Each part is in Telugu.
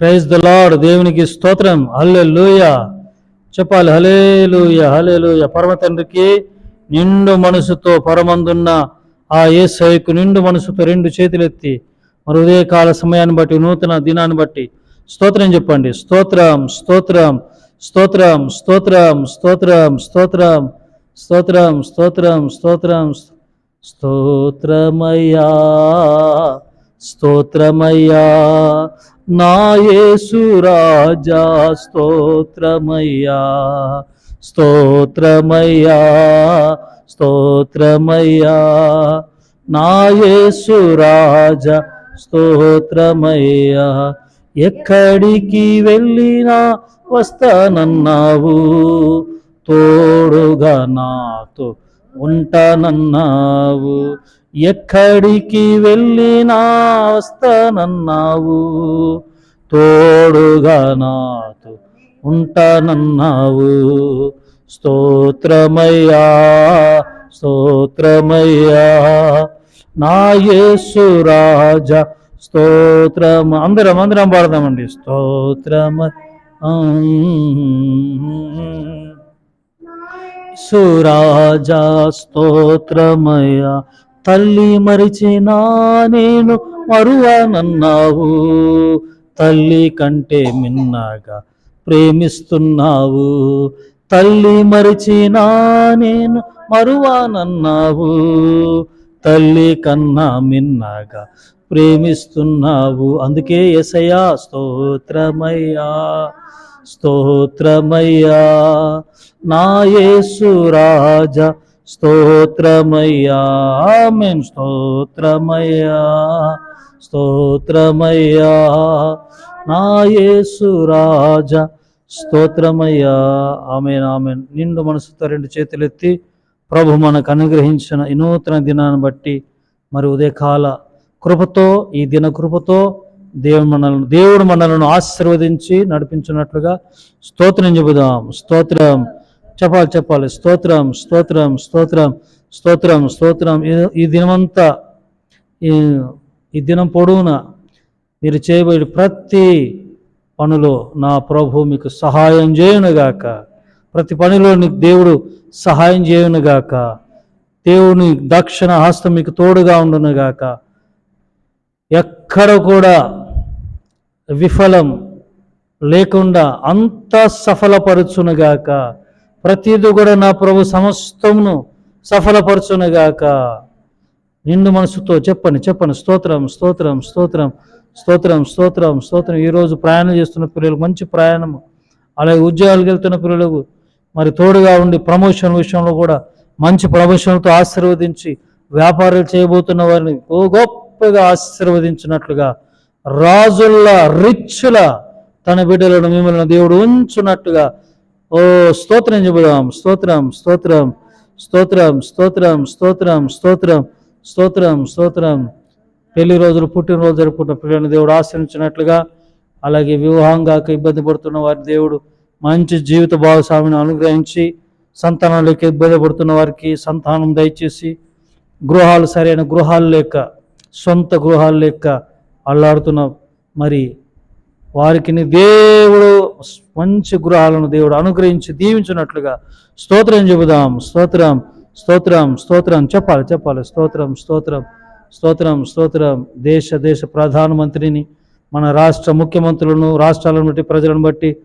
ప్రైజ్ ద లార్డ్ దేవునికి స్తోత్రం. లూయ చెప్పాలి. హలే లూయ హలే లూయ పరమ తండ్రికి నిండు మనసుతో పరమందున్న ఆ ఏసైకు నిండు మనసుతో రెండు చేతులెత్తి మరి ఉదయకాల సమయాన్ని బట్టి నూతన దినాన్ని బట్టి స్తోత్రం చెప్పండి. స్తోత్రం స్తోత్రం స్తోత్రం స్తోత్రం స్తోత్రం స్తోత్రం స్తోత్రం స్తోత్రం స్తోత్రం స్తోత్రమయ్యా స్తోత్రమయ్యా నా స్తోత్రమయ్యా స్తోత్రమయ్యా స్తోత్రమయ్యా. నా స్తోత్రమయ్యా ఎక్కడికి వెళ్ళినా వస్తానన్నావు తోడుగా నాతో ఉంటానన్నావు. ఎక్కడికి వెళ్ళినా వస్తానన్నావు. తోడుగా నాతో ఉంటానన్నావు. స్తోత్రమయ్యా స్తోత్రమయ్యా. నా యేసు రాజా స్తోత్రం అందరం అందరం పాడదామండి. స్తోత్రమ సురాజా స్తోత్రమయ తల్లి మరిచినా నేను మరువనన్నావు. తల్లి కంటే మిన్నగా ప్రేమిస్తున్నావు. తల్లి మరిచినా నేను మరువానన్నావు. తల్లి కన్నా మిన్నగా ప్రేమిస్తున్నావు. అందుకే ఎసయా స్తోత్రమయ్యా స్తోత్రమయ్యా. నా యేసు రాజా స్తోత్రమయ్యా ఆమేన్. స్తోత్రమయ్యా స్తోత్రమయ్యా. నా యేసు స్తోత్రమయ్యా. Amen amen. నిండు మనసుతో రెండు చేతులెత్తి ప్రభు మనకు అనుగ్రహించిన ఈ నూతన దినాన్ని బట్టి మరి ఉదయకాల కృపతో ఈ దిన కృపతో దేవుడు మనల్ని దేవుడు మనలను ఆశీర్వదించి నడిపించినట్లుగా స్తోత్రం చెబుదాం. స్తోత్రం. చెప్పాలి చెప్పాలి. స్తోత్రం స్తోత్రం స్తోత్రం స్తోత్రం స్తోత్రం. ఈ- దినమంతా ఈ దినం పొడవునా మీరు చేయబడి ప్రతి పనిలో నా ప్రభు మీకు సహాయం చేయునుగాక. ప్రతి పనిలో నీకు దేవుడు సహాయం చేయునుగాక. దేవుని దక్షిణ హస్తం మీకు తోడుగా ఉండునుగాక. ఎక్కడ కూడా విఫలం లేకుండా అంత సఫలపరచునుగాక. ప్రతిది కూడా నా ప్రభు సమస్తమును సఫలపరచునుగాక. నిండు మనసుతో చెప్పండి చెప్పండి. స్తోత్రం స్తోత్రం స్తోత్రం స్తోత్రం స్తోత్రం స్తోత్రం. ఈరోజు ప్రయాణం చేస్తున్న పిల్లలకు మంచి ప్రయాణం అలాగే ఉద్యోగాలకు వెళ్తున్న పిల్లలకు మరి తోడుగా ఉండి ప్రమోషన్ విషయంలో కూడా మంచి ప్రమోషన్లతో ఆశీర్వదించి వ్యాపారాలు చేయబోతున్న వారిని ఓ గొప్పగా ఆశీర్వదించినట్లుగా రాజుల రిచ్ల తన బిడ్డలను మిమ్మల్ని దేవుడు ఉంచున్నట్టుగా ఓ స్తోత్రం చెబుదాం. స్తోత్రం స్తోత్రం స్తోత్రం స్తోత్రం స్తోత్రం స్తోత్రం స్తోత్రం స్తోత్రం. పెళ్ళి రోజులు పుట్టినరోజు జరుపుకున్న పిల్లలను దేవుడు ఆశ్రయించినట్లుగా అలాగే వివాహం కాక ఇబ్బంది పడుతున్న వారి దేవుడు మంచి జీవిత భాగస్వామిని అనుగ్రహించి సంతానాలకి ఇబ్బంది పడుతున్న వారికి సంతానం దయచేసి గృహాలు సరైన గృహాలు లేక సొంత గృహాలు లేక అల్లాడుతున్న. మరి వారికి దేవుడు మంచి గృహాలను దేవుడు అనుగ్రహించి దీవించినట్లుగా స్తోత్రం చెబుదాం. స్తోత్రం స్తోత్రం స్తోత్రం. చెప్పాలి చెప్పాలి. స్తోత్రం స్తోత్రం స్తోత్రం స్తోత్రం. దేశ దేశ ప్రధానమంత్రిని మన రాష్ట్ర ముఖ్యమంత్రులను రాష్ట్రాలను బట్టి ప్రజలను బట్టి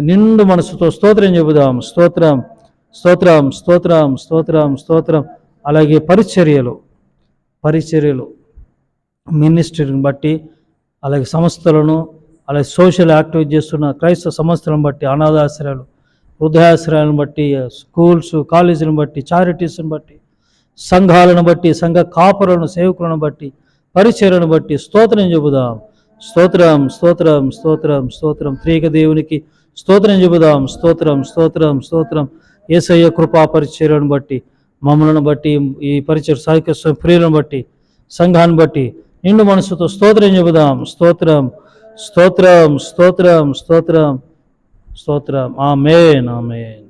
నిండు మనసుతో స్తోత్రం చెబుదాం. స్తోత్రం స్తోత్రం స్తోత్రం స్తోత్రం స్తోత్రం. అలాగే పరిచర్యలు పరిచర్యలు మినిస్ట్రీని బట్టి అలాగే సంస్థలను అలాగే సోషల్ యాక్టివిటీ చేస్తున్న క్రైస్తవ సంస్థలను బట్టి అనాథాశ్రయాలు వృద్ధాశ్రయాలను బట్టి స్కూల్స్ కాలేజీలను బట్టి చారిటీస్ని బట్టి సంఘాలను బట్టి సంఘ కాపులను సేవకులను బట్టి పరిచయలను బట్టి స్తోత్రం చెబుదాం. స్తోత్రం స్తోత్రం స్తోత్రం స్తోత్రం. త్రీక దేవునికి స్తోత్రం చెబుదాం. స్తోత్రం స్తోత్రం స్తోత్రం. ఏసయ్య కృపా పరిచర్యను బట్టి మమ్మలను బట్టి ఈ పరిచయ సాహిత్య ప్రియులను బట్టి సంఘాన్ని బట్టి నిండు మనసుతో స్తోత్రం చెబుదాం. స్తోత్రం. స్తోత్రం స్తోత్రం స్తోత్రం స్తోత్రం. Amen amen.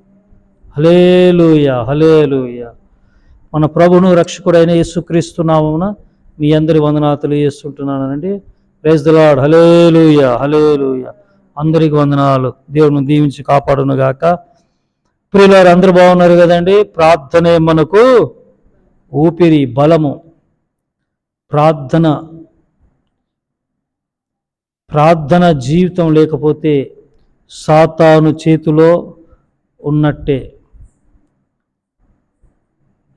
హలేలుయ హలేలుయ మన ప్రభును రక్షకుడైన యేసుక్రీస్తున్నామన మీ అందరి వందనాతులు చేస్తుంటున్నానండి ప్రైజ్ ద హలేలుయ హలేలుయ అందరికి వందనాలు. దేవుడిని దీవించి కాపాడును గాక ప్రియులారు అందరు బాగున్నారు కదండి? ప్రార్థనే మనకు ఊపిరి బలము. ప్రార్థన ప్రార్థన జీవితం లేకపోతే సాతాను చేతిలో ఉన్నట్టే.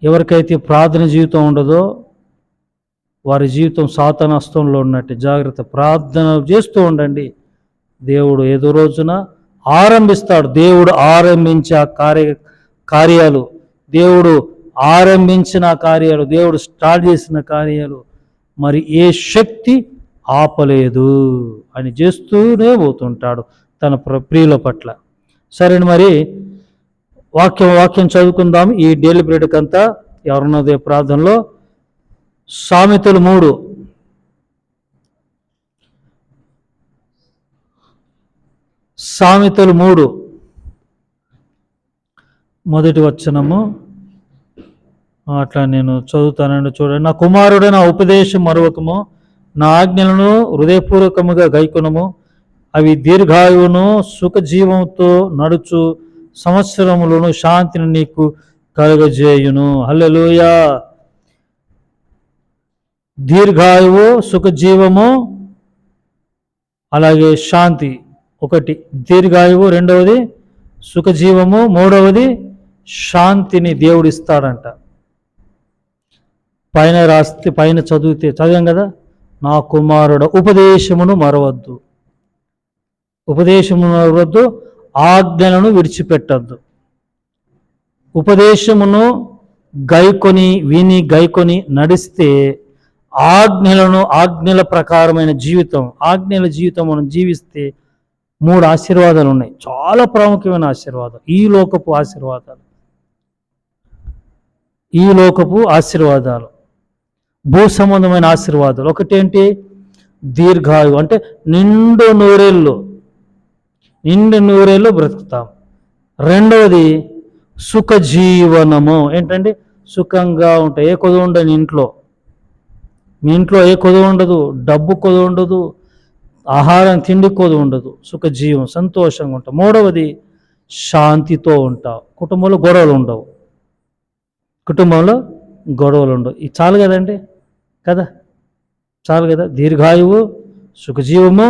ఎవరికైతే ప్రార్థన జీవితం ఉండదో వారి జీవితం సాతాను హస్తంలో ఉన్నట్టే. జాగ్రత్త ప్రార్థన చేస్తూ ఉండండి. దేవుడు ఏదో రోజున ఆరంభిస్తాడు. దేవుడు ఆరంభించే ఆ కార్య కార్యాలు. దేవుడు ఆరంభించిన కార్యాలు. దేవుడు స్టార్ట్ చేసిన కార్యాలు. మరి ఏ శక్తి ఆపలేదు అని చేస్తూనే పోతుంటాడు తన ప్ర- ప్రియుల పట్ల. సరే మరి వాక్యం వాక్యం చదువుకుందాం. ఈ డైలీ బ్రెడ్కి అంతా ఎవరున్నదే ప్రార్థనలో? సామెతలు మూడు. సామెతలు మూడు. మొదటి వచనము. అట్లా నేను చదువుతానండి చూడండి. నా కుమారుడు నా ఉపదేశం మరొకము. నా ఆజ్ఞలను హృదయపూర్వకముగా గైకొనము. అవి దీర్ఘాయువును సుఖజీవంతో నడుచు సంవత్సరములను శాంతిని నీకు కలుగజేయును. హల్లెలూయా. దీర్ఘాయువు సుఖజీవము అలాగే శాంతి. ఒకటి దీర్ఘాయువు. రెండవది సుఖజీవము. మూడవది శాంతిని దేవుడిస్తాడంట. పైన రాస్తే పైన చదివితే చదివాం కదా? నా కుమారుడు ఉపదేశమును మరవద్దు. ఉపదేశమును మరవద్దు ఆజ్ఞలను విడిచిపెట్టద్దు. ఉపదేశమును గైకొని విని గైకొని నడిస్తే ఆజ్ఞలను ఆజ్ఞల ప్రకారమైన జీవితం ఆజ్ఞల జీవితం మనం జీవిస్తే మూడు ఆశీర్వాదాలు ఉన్నాయి. చాలా ప్రాముఖ్యమైన ఆశీర్వాదం ఈ లోకపు ఆశీర్వాదాలు. ఈ లోకపు ఆశీర్వాదాలు. భూ సంబంధమైన ఆశీర్వాదాలు. ఒకటేంటి? దీర్ఘాయు అంటే నిండు నూరేళ్ళు. నిండు నూరేళ్ళు బ్రతుకుతాం. రెండవది సుఖజీవనము. ఏంటంటే సుఖంగా ఉంటాయి ఏ కొద్దు ఉండని ఇంట్లో. మీ ఇంట్లో ఏ కొదువు ఉండదు. డబ్బు కొదువు ఉండదు. ఆహారం తిండి కొదువు ఉండదు. సుఖజీవం సంతోషంగా ఉంటాం. మూడవది శాంతితో ఉంటాం. కుటుంబంలో గొడవలు ఉండవు. కుటుంబంలో గొడవలు ఉండవు. ఇది చాలు కదండి? కదా? చాలు కదా? దీర్ఘాయువు సుఖజీవము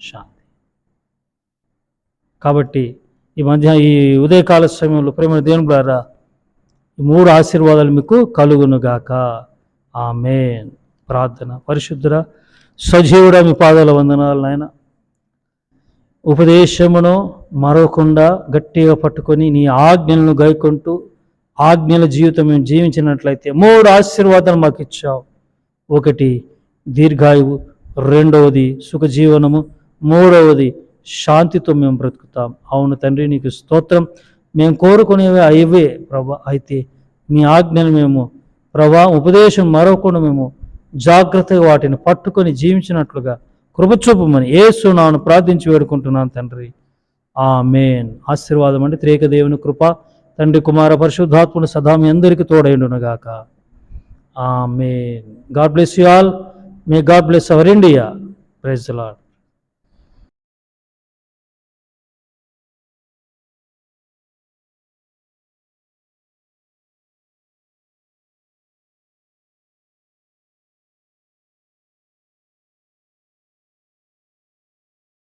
శాంతి. కాబట్టి ఈ మధ్య ఈ ఉదయకాల సమయంలో ప్రేమ దేవుని ద్వారా ఈ మూడు ఆశీర్వాదాలు మీకు కలుగునుగాక. ఆమె ప్రార్థన. పరిశుద్ధుర సజీవుడ మీ పాదాల వందనాలు నాయన. ఉపదేశమును మరవకుండా గట్టిగా పట్టుకొని నీ ఆజ్ఞలను గైకుంటూ ఆజ్ఞల జీవితం మేము జీవించినట్లయితే మూడు ఆశీర్వాదాలు మాకు ఇచ్చావు. ఒకటి దీర్ఘాయువు రెండవది సుఖజీవనము మూడవది శాంతితో మేము బ్రతుకుతాం. అవును తండ్రి నీకు స్తోత్రం. మేము కోరుకునేవి అయ్యవే ప్రభా. అయితే మీ ఆజ్ఞలు మేము ప్రభా ఉపదేశం మరవకుండా మేము జాగ్రత్తగా వాటిని పట్టుకొని జీవించినట్లుగా కృపచూపమని ఏసు నాను ప్రార్థించి వేడుకుంటున్నాను తండ్రి. ఆ మేన్ ఆశీర్వాదం అంటే త్రేక దేవుని కృప. తండ్రి కుమార పరిశుద్ధాత్ముడు సదా మీ అందరికీ తోడైండునుగాక. Amen. God bless you all. May God bless our India. Praise the Lord.